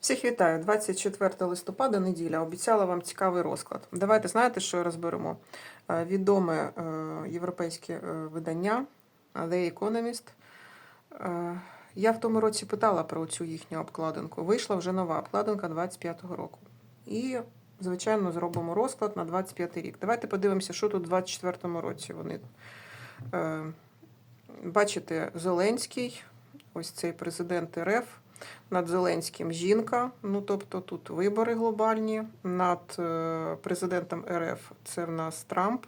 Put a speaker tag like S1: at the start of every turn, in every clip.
S1: Всіх вітаю, 24 листопада, неділя. Обіцяла вам цікавий розклад. Давайте знаєте, що розберемо. Е, Відоме європейське видання The Economist. Е, Я в тому році питала про цю їхню обкладинку. Вийшла вже нова обкладинка 25-го року. І, звичайно, зробимо розклад на 25-й рік. Давайте подивимося, що тут в 24-му році вони. Е, Бачите, Зеленський, ось цей президент РФ. Над Зеленським жінка, ну тобто тут вибори глобальні. Над е, президентом РФ це в нас Трамп.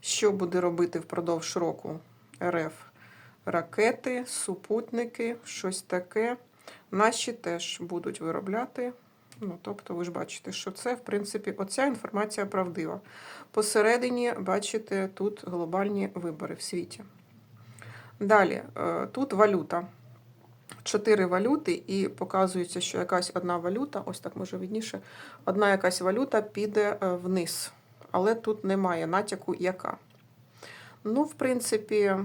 S1: Що буде робити впродовж року РФ? Ракети, супутники, щось таке. Наші теж будуть виробляти. Ну, тобто, ви ж бачите, що це, в принципі, оця інформація правдива. Посередині, бачите, тут глобальні вибори в світі. Далі, е, тут валюта чотири валюти, і показується, що якась одна валюта, ось так може видніше, одна якась валюта піде е, вниз. Але тут немає натяку яка. Ну, в принципі,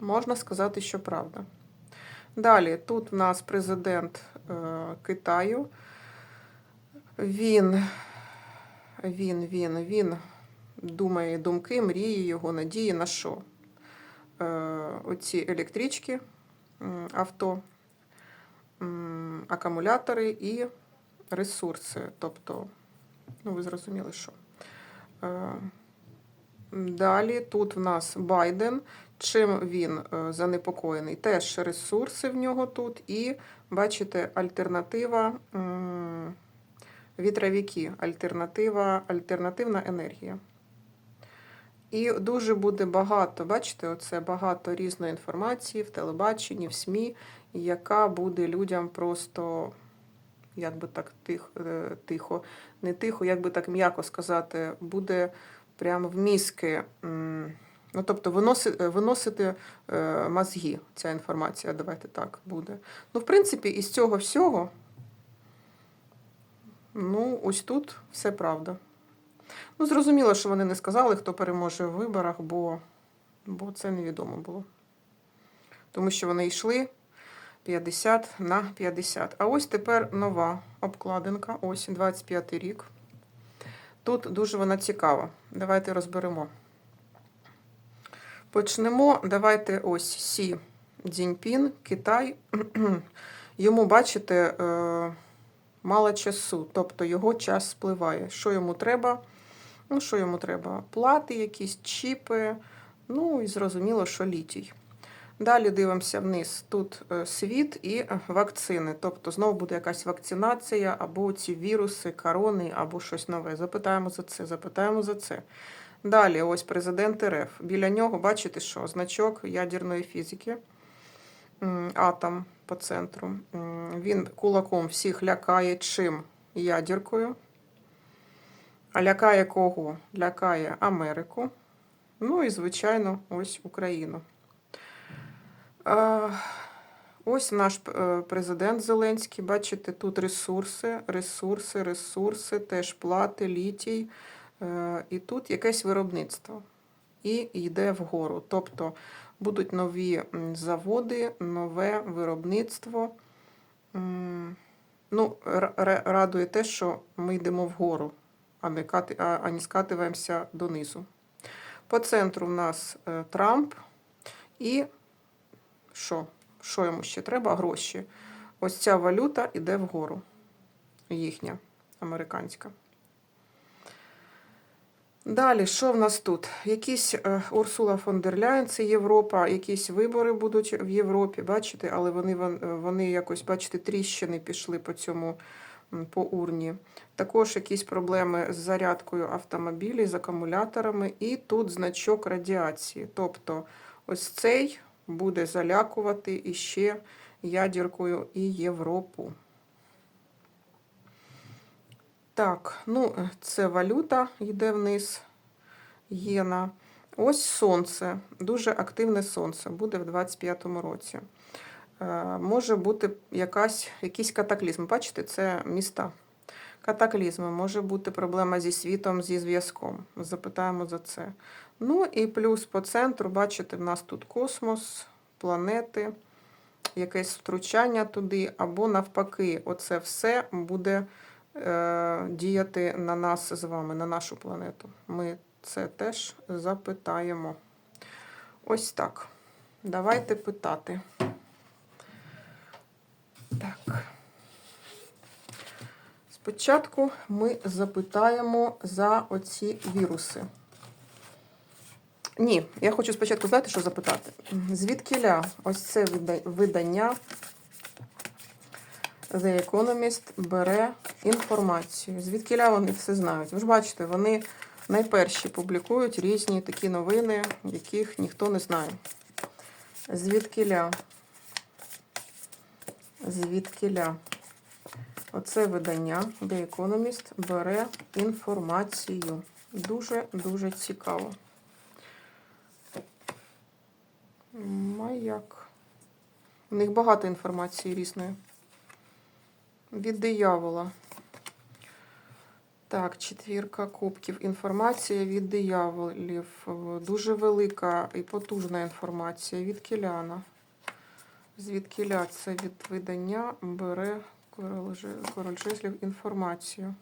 S1: можна сказати, що правда. Далі, тут в нас президент е, Китаю. Він, він, він, він думає думки, мрії його, надії на що? Е, оці електрички авто, акумулятори і ресурси. Тобто, ну, ви зрозуміли, що. Е, Далі тут в нас Байден. Чим він е, занепокоєний? Теж ресурси в нього тут. І, бачите, альтернатива м, вітровики, альтернатива, альтернативна енергія. І дуже буде багато, бачите, оце багато різної інформації в телебаченні, в СМІ, яка буде людям просто, як би так тихо, тихо не тихо, як би так м'яко сказати, буде прямо в мізки, ну тобто виносити, виносити е, мозги, ця інформація, давайте так буде. Ну, в принципі, із цього всього, ну, ось тут все правда. Ну, зрозуміло, що вони не сказали, хто переможе в виборах, бо, бо це невідомо було. Тому що вони йшли 50 на 50. А ось тепер нова обкладинка, ось 25 рік. Тут дуже вона цікава. Давайте розберемо. Почнемо. Давайте ось Сі Цзіньпін, Китай. Йому, бачите, е, мало часу, тобто його час спливає. Що йому треба? Ну, що йому треба? Плати, якісь чіпи, ну і зрозуміло, що літій. Далі дивимося вниз. Тут е, світ і вакцини. Тобто знову буде якась вакцинація, або ці віруси, корони, або щось нове. Запитаємо за це, запитаємо за це. Далі, ось президент РФ. Біля нього, бачите, що значок ядерної фізики, атом по центру. Він кулаком всіх лякає чим? Ядеркою. А лякає кого? Лякає Америку. Ну і, звичайно, ось Україну. Ось наш е, президент Зеленський. Бачите, тут ресурси, ресурси, ресурси, теж плати, літій. Е, І тут якесь виробництво. І йде вгору. Тобто будуть нові заводи, нове виробництво. Ну, радує те, що ми йдемо вгору а не, скативаємося донизу. По центру в нас е, Трамп і що? Що йому ще треба? Гроші. Ось ця валюта йде вгору. Їхня, американська. Далі, що в нас тут? Якісь е, Урсула фон дер Ляйн, це Європа, якісь вибори будуть в Європі, бачите, але вони, вони якось, бачите, тріщини пішли по цьому по урні. Також якісь проблеми з зарядкою автомобілів, з акумуляторами, і тут значок радіації. Тобто ось цей буде залякувати іще ядеркою і Європу. Так, ну це валюта йде вниз, єна. Ось сонце, дуже активне сонце буде в 25-му році. Е, Може бути якась, якийсь катаклізм. Бачите, це міста. Катаклізми, може бути проблема зі світом, зі зв'язком. Запитаємо за це. Ну і плюс по центру, бачите, в нас тут космос, планети. якесь втручання туди, або навпаки, оце все буде е, діяти на нас з вами, на нашу планету. Ми це теж запитаємо. Ось так. Давайте питати. Так. Спочатку ми запитаємо за оці віруси. Ні, я хочу спочатку знаєте, що запитати. Звідкиля ось це видання The Economist бере інформацію. Звідкиля вони все знають. Ви ж бачите, вони найперші публікують різні такі новини, яких ніхто не знає. Звідкиля. Звідкиля. Оце видання The Economist бере інформацію. Дуже-дуже цікаво. Маяк. У них багато інформації різної. Від диявола. Так, четвірка кубків. Інформація від дияволів. Дуже велика і потужна інформація від кіляна. Звідкіля це від видання бере король Же- жезлів інформацію.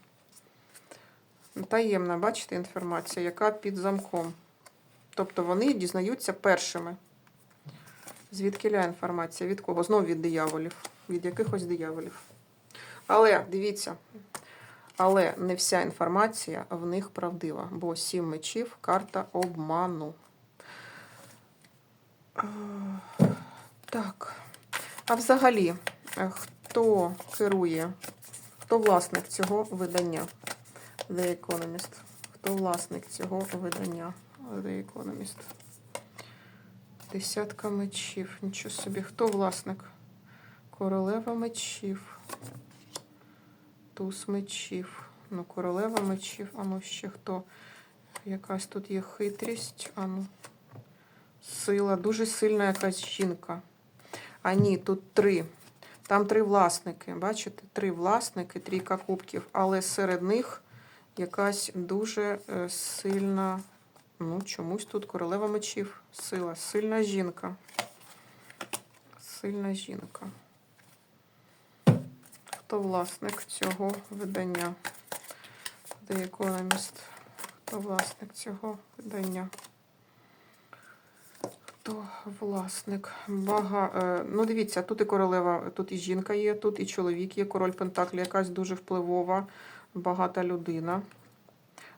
S1: Таємна, бачите, інформація, яка під замком. Тобто вони дізнаються першими. Звідкиля інформація? Від кого? Знову від дияволів. Від якихось дияволів. Але дивіться, але не вся інформація в них правдива, бо сім мечів карта обману. Е, Так. А взагалі, е, хто керує, хто власник цього видання? The Economist. Хто власник цього видання? The Economist. Десятка мечів. Нічого собі. Хто власник? Королева мечів. Туз мечів. Ну, королева мечів. А ну ще хто? Якась тут є хитрість. А ну. Сила. Дуже сильна якась жінка. А ні, тут три. Там три власники. Бачите? Три власники, трійка кубків. Але серед них якась дуже е, сильна. Ну, чомусь тут королева мечів. Сила. Сильна жінка. Сильна жінка. Хто власник цього видання? The Economist. Хто власник цього видання? Хто власник? Бага... е, Ну, дивіться, тут і королева, тут і жінка є, тут і чоловік є, король Пентаклі, якась дуже впливова, багата людина.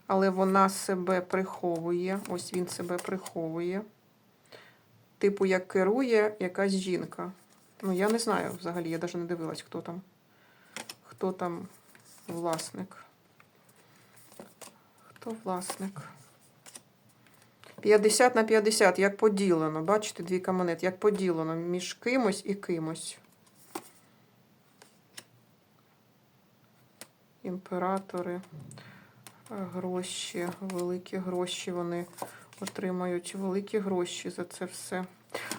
S1: Але вона себе приховує. Ось він себе приховує. Типу, як керує якась жінка. Ну, я не знаю взагалі, я навіть не дивилась, хто там. Хто там власник. Хто власник? 50 на 50, як поділено. Бачите, двійка монет, як поділено між кимось і кимось. Імператори, гроші, великі гроші вони отримають великі гроші за це все.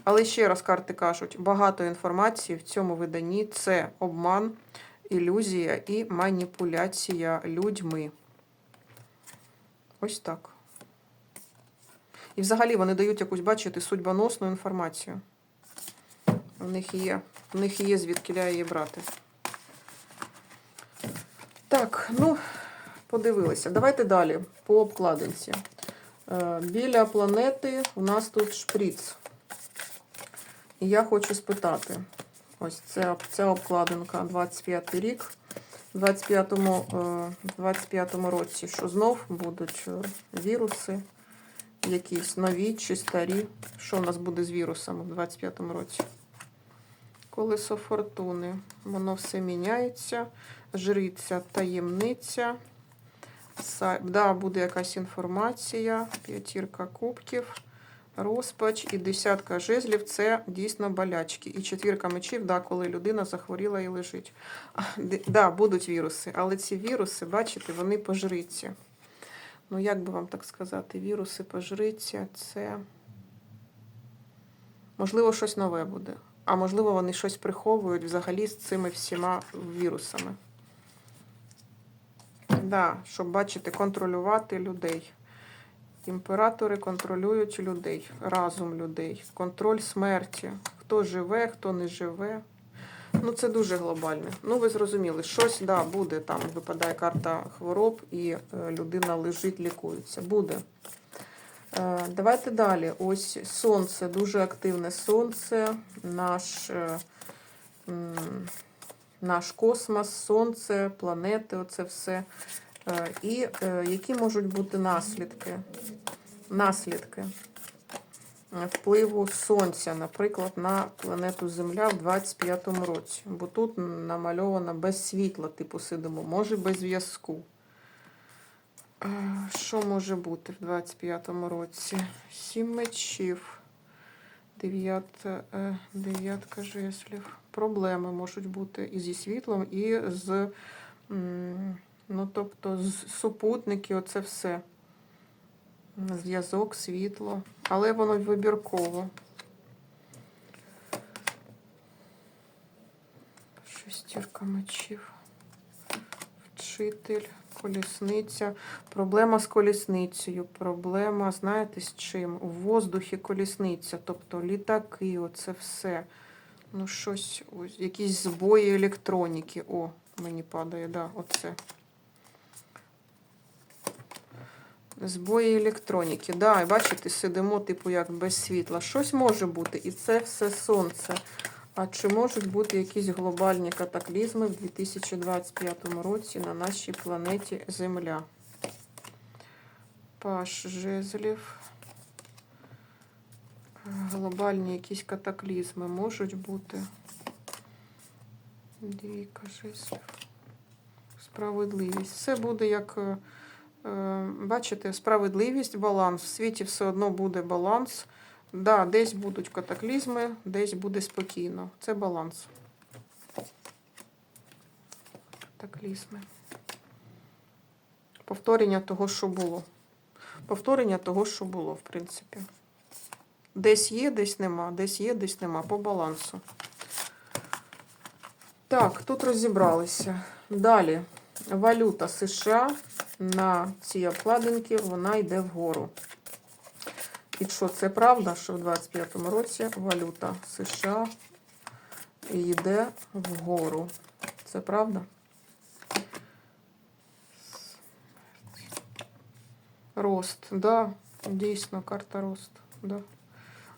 S1: Але ще раз карти кажуть, багато інформації в цьому виданні це обман, ілюзія і маніпуляція людьми. Ось так. І взагалі вони дають якусь, бачите, судьбоносну інформацію. У них є, у них є звідки її брати. Так, ну, подивилися. Давайте далі по обкладинці. Е, Біля планети у нас тут шприц. І я хочу спитати: ось це, ця обкладинка 25 рік. У 25-му е, 25-му році, що знов будуть е, віруси, якісь нові чи старі. Що у нас буде з вірусами в 25-му році? Колесо фортуни. Воно все міняється. Жриця таємниця. Са- Да, буде якась інформація. П'ятірка кубків. Розпач і десятка жезлів це дійсно болячки. І четвірка мечів, да, коли людина захворіла і лежить. Да, будуть віруси, але ці віруси, бачите, вони пожриці. Ну, як би вам так сказати, віруси пожриця це. Можливо, щось нове буде. А можливо, вони щось приховують взагалі з цими всіма вірусами. Да, щоб бачите, контролювати людей. Імператори контролюють людей, разум людей, контроль смерті. Хто живе, хто не живе. Ну, це дуже глобальне. Ну, ви зрозуміли, щось да, буде. Там випадає карта хвороб, і е, людина лежить, лікується. Буде. Е, Давайте далі. Ось сонце, дуже активне сонце, наш, е, наш космос, сонце, планети, оце все. І які можуть бути наслідки? Наслідки впливу сонця, наприклад, на планету Земля в 25-му році. Бо тут намальовано без світла, типу сидимо, може без зв'язку. Е, Що може бути в 25-му році? Сім мечів, е, дев'ятка жеслів. Проблеми можуть бути і зі світлом, і з, ну, тобто, з супутники, оце все. Зв'язок, світло. Але воно вибірково. Шестірка мечів. Вчитель, колісниця. Проблема з колісницею. Проблема, знаєте, з чим? У воздухі колісниця, тобто літаки, оце все. Ну, щось, ось, якісь збої електроніки. О, мені падає, да, оце. Збої електроніки. Да, і бачите, сидимо, типу, як без світла. Щось може бути, і це все сонце. А чи можуть бути якісь глобальні катаклізми в 2025 році на нашій планеті Земля? Паш жезлів. Глобальні якісь катаклізми можуть бути. Двійка жезлів. Справедливість. Все буде як. Е, Бачите, справедливість, баланс. В світі все одно буде баланс. Да, десь будуть катаклізми, десь буде спокійно. Це баланс. Катаклізми. Повторення того, що було. Повторення того, що було, в принципі. Десь є, десь нема, десь є, десь нема. По балансу. Так, тут розібралися. Далі. Валюта США на цій обкладинці вона йде вгору. І що це правда, що в 25-му році валюта США йде вгору. Це правда? Рост, да, дійсно, карта рост. Да.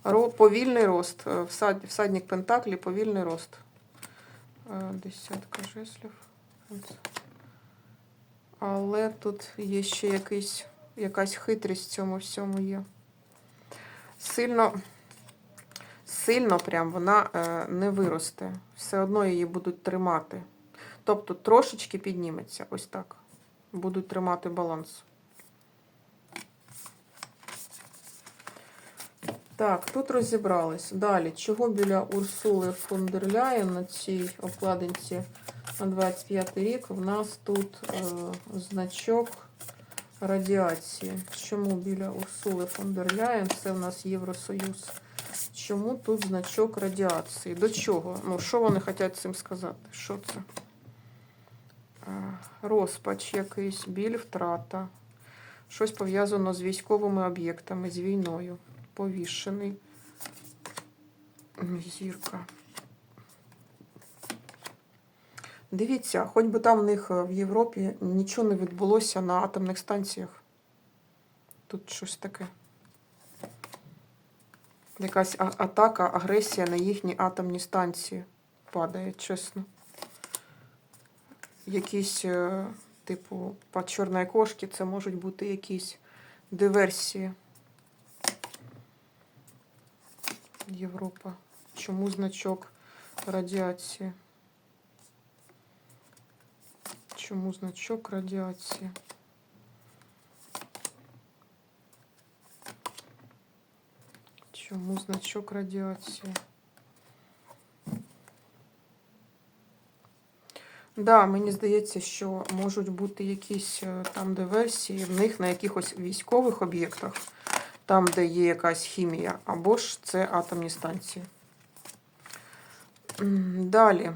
S1: Ро, повільний рост. Е, Всад, всадник Пентаклі, повільний рост. Е, Десятка жеслів. Але тут є ще якийсь, якась хитрість в цьому всьому є сильно, сильно прям вона е, не виросте. Все одно її будуть тримати. Тобто трошечки підніметься, ось так. Будуть тримати баланс. Так, тут розібрались. Далі, чого біля Урсули фон дер Ляєн на цій обкладинці на 25 рік в нас тут е, значок радіації. Чому біля Урсули фон дер Ляєн, це в нас Євросоюз. Чому тут значок радіації? До чого? Ну, що вони хочуть цим сказати? Що це? Розпач якийсь, біль, втрата. Щось пов'язано з військовими об'єктами, з війною. Повішений. Зірка. Дивіться, хоч би там в них е, в Європі нічого не відбулося на атомних станціях. Тут щось таке. Якась атака, агресія на їхні атомні станції падає, чесно. Якісь, е, типу, по чорної кошки це можуть бути якісь диверсії. Європа. Чому значок радіації? Чому значок радіації? Чому значок радіації? Да, мені здається, що можуть бути якісь е, там диверсії в них на якихось військових об'єктах, там, де є якась хімія, або ж це атомні станції. Далі.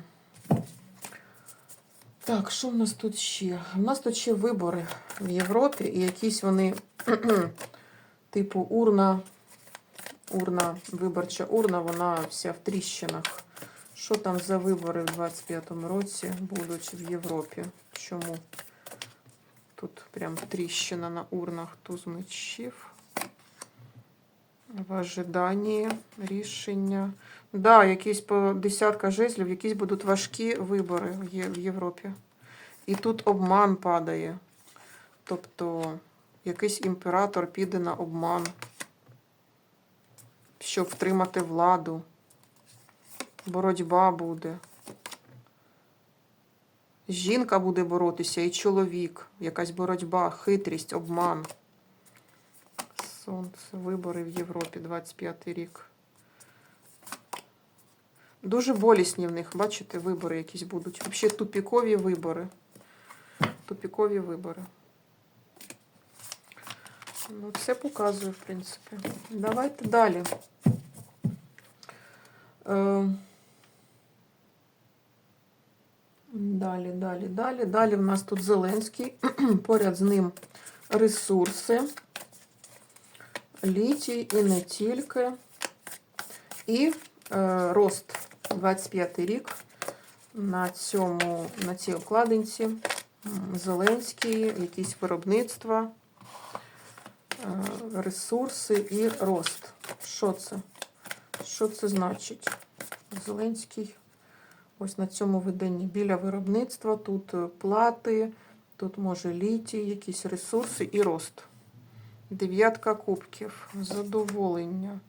S1: Так, що в нас тут ще? У нас тут ще вибори в Європі, і якісь вони, типу, урна, урна, виборча урна, вона вся в тріщинах. Що там за вибори в 25-му році будуть в Європі? Чому? Тут прям тріщина на урнах туз мечів. В ожиданні рішення. Да, якісь по десятка жезлів, якісь будуть важкі вибори в Європі. І тут обман падає. Тобто якийсь імператор піде на обман, щоб втримати владу. Боротьба буде. Жінка буде боротися і чоловік. Якась боротьба, хитрість, обман. Сонце, вибори в Європі, 25 рік. Дуже болісні в них, бачите, вибори якісь будуть. Взагалі тупікові вибори. Тупікові вибори. Ну, це показує, в принципі. Давайте далі. Е, Далі, далі, далі. Далі в нас тут Зеленський. Поряд з ним ресурси, літій і не тільки. І е, рост 25 й рік на цьому, на цій обкладинці. Зеленський, якісь виробництва, е, ресурси і рост. Що це? Що це значить? Зеленський. Ось на цьому виданні біля виробництва. Тут е, плати, тут може літій, якісь ресурси і рост. Дев'ятка кубків, задоволення.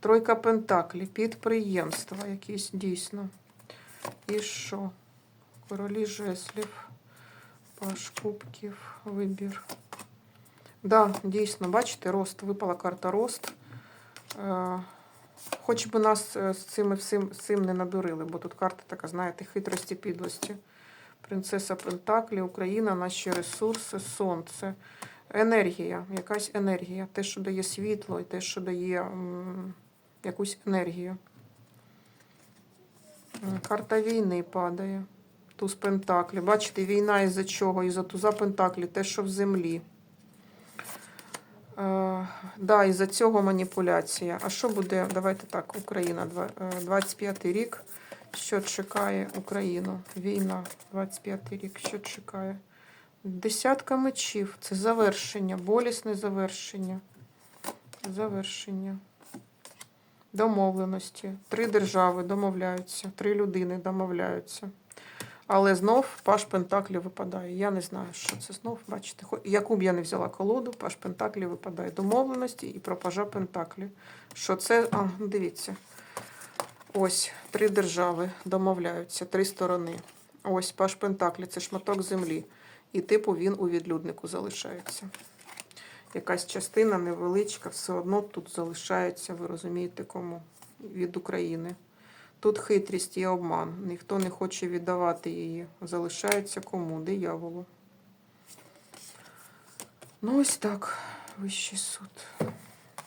S1: Тройка пентаклів, підприємства якісь дійсно. І що? Королі жеслів, паш кубків, вибір. Да, дійсно, бачите, рост. Випала карта рост. Е, Хоч би нас е, з цим, всім, з цим не надурили, бо тут карта така, знаєте, хитрості, підлості. Принцеса Пентаклі, Україна, наші ресурси, сонце, енергія, якась енергія. Те, що дає світло, і те, що дає якусь енергію. Карта війни падає. Туз Пентаклі. Бачите, війна із-за чого? Із-за туза Пентаклі, те, що в землі. Е, да, із-за цього маніпуляція. А що буде? Давайте так, Україна, два- е, 25 рік. Що чекає Україну? Війна, 25 рік. Що чекає? Десятка мечів. Це завершення, болісне завершення. Завершення. Домовленості. Три держави домовляються, три людини домовляються. Але знов паш Пентаклі випадає. Я не знаю, що це знов. Бачите, яку б я не взяла колоду, паш Пентаклі випадає. Домовленості і про пажа Пентаклі. Що це? А, дивіться. Ось три держави домовляються, три сторони. Ось паш Пентаклі це шматок землі. І типу він у відлюднику залишається. Якась частина невеличка, все одно тут залишається, ви розумієте, кому? Від України. Тут хитрість і обман. Ніхто не хоче віддавати її. Залишається кому? Дияволу. Ну, ось так. Вищий суд.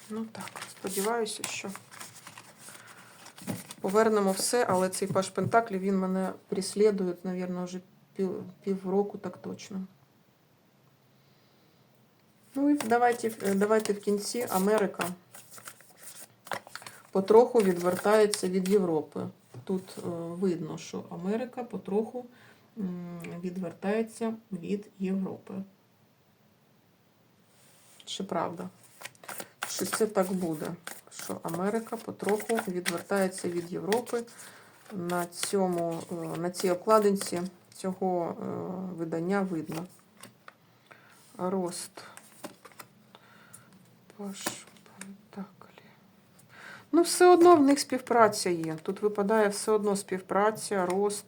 S1: Ну так, сподіваюся, що повернемо все, але цей паш Пентаклі, він мене прислідує, мабуть, вже пів, півроку так точно. Ну і давайте, давайте в кінці Америка потроху відвертається від Європи. Тут е, видно, що Америка потроху відвертається від Європи. Чи правда? Чи це так буде? Що Америка потроху відвертається від Європи на, цьому, е, на цій обкладинці цього е, видання видно. Рост. Ну, все одно в них співпраця є. Тут випадає все одно співпраця, рост,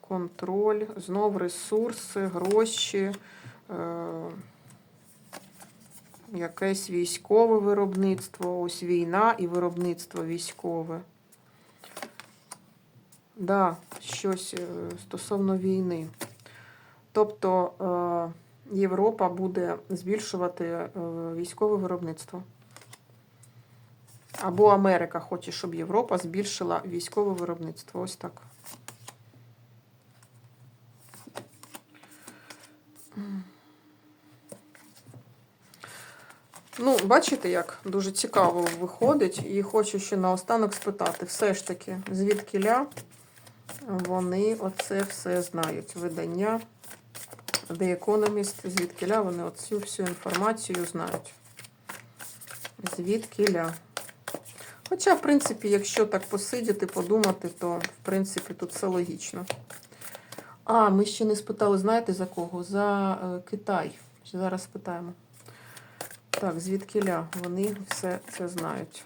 S1: контроль, знов ресурси, гроші, е- якесь військове виробництво, ось війна і виробництво військове. Да, щось е, стосовно війни. Тобто е, Європа буде збільшувати е, військове виробництво. Або Америка хоче, щоб Європа збільшила військове виробництво. Ось так. Ну, бачите, як дуже цікаво виходить, і хочу ще наостанок спитати, все ж таки, звідкиля вони оце все знають. Видання The Economist, звідкиля вони оцю всю інформацію знають. Звідкиля. Хоча, в принципі, якщо так посидіти, подумати, то, в принципі, тут все логічно. А, ми ще не спитали, знаєте, за кого? За е, Китай. Зараз спитаємо. Так, звідкиля вони все це знають.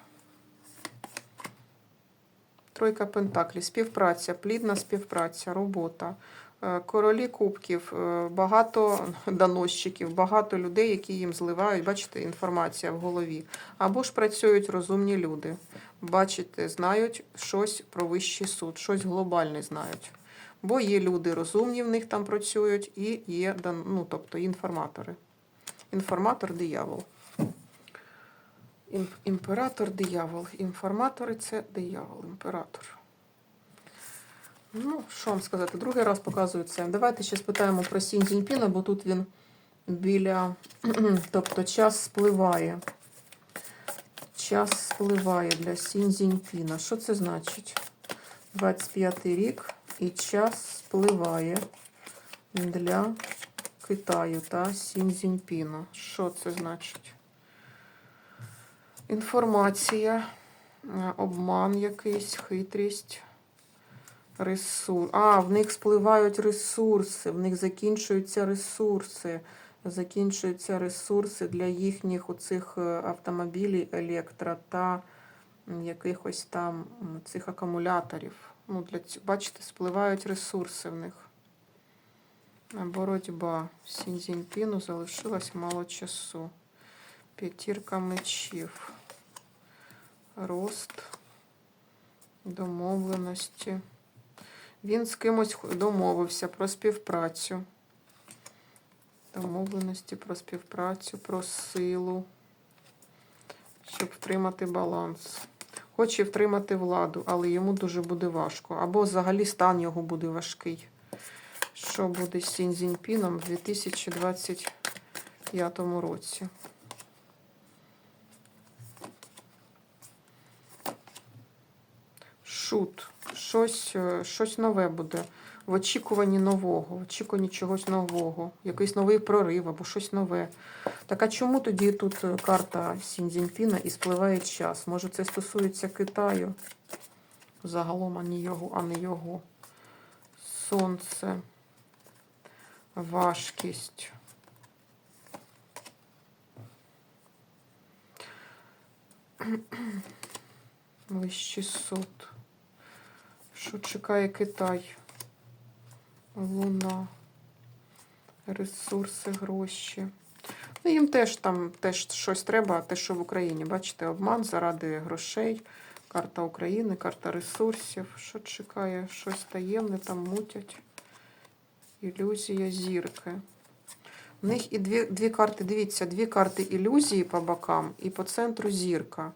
S1: Тройка Пентаклів, співпраця, плідна співпраця, робота. Е, Королі кубків, е, багато доносчиків, багато людей, які їм зливають, бачите, інформація в голові. Або ж працюють розумні люди. Бачите, знають щось про вищий суд, щось глобальне знають. Бо є люди розумні, в них там працюють, і є ну, тобто інформатори. Інформатор диявол. Ім- Імператор диявол. Інформатори це диявол, імператор. Ну, що вам сказати? Другий раз показую це. Давайте ще спитаємо про Сінь Цзіньпіна, бо тут він біля. Тобто час спливає. Час спливає для Сінь Цзіньпіна. Що це значить? 25 рік і час спливає для Китаю та Сінь Цзіньпіна. Що це значить? Інформація, е, обман якийсь, хитрість, ресурс. А, в них спливають ресурси, в них закінчуються ресурси. Закінчуються ресурси для їхніх оцих е, автомобілів електро та якихось там цих акумуляторів. Ну, для Бачите, спливають ресурси в них. Боротьба. Сінзіньпіну залишилось мало часу. П'ятірка мечів. Рост. Домовленості. Він з кимось домовився про співпрацю. Домовленості про співпрацю, про силу, щоб втримати баланс. Хоче втримати владу, але йому дуже буде важко. Або взагалі стан його буде важкий. Що буде з Сінь Цзіньпіном в 2025 році? Шут. Щось, е, щось нове буде. В очікуванні нового, в очікуванні чогось нового, якийсь новий прорив або щось нове. Так а чому тоді тут е, карта Сіньцзіньпіна і спливає час? Може, це стосується Китаю? Загалом, а не його, а не його. Сонце, важкість. Вищий суд. Що чекає Китай? Луна. Ресурси, гроші. Ну, їм теж там теж щось треба, те, що в Україні. Бачите, обман заради грошей. Карта України, карта ресурсів. Що чекає? Щось таємне там мутять. Ілюзія зірки. У них і дві, дві карти, дивіться, дві карти ілюзії по бокам і по центру зірка.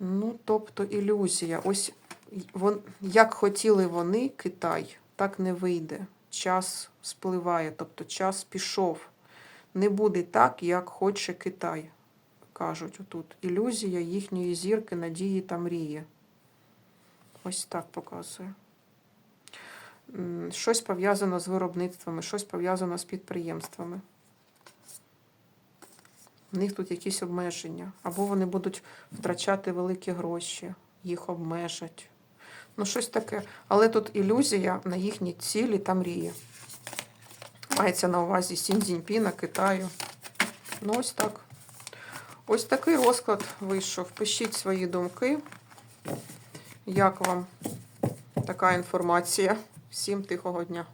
S1: Ну, тобто ілюзія. Ось як хотіли вони, Китай, так не вийде. Час спливає, тобто час пішов. Не буде так, як хоче Китай, кажуть отут. Ілюзія їхньої зірки, надії та мрії. Ось так показує. Щось пов'язано з виробництвами, щось пов'язано з підприємствами. В них тут якісь обмеження. Або вони будуть втрачати великі гроші, їх обмежать. Ну, щось таке. Але тут ілюзія на їхні цілі та мрії. Мається на увазі Сінь-Дзіньпіна, Китаю. Ну, ось так. Ось такий розклад вийшов. Пишіть свої думки. Як вам така інформація? Всім тихого дня.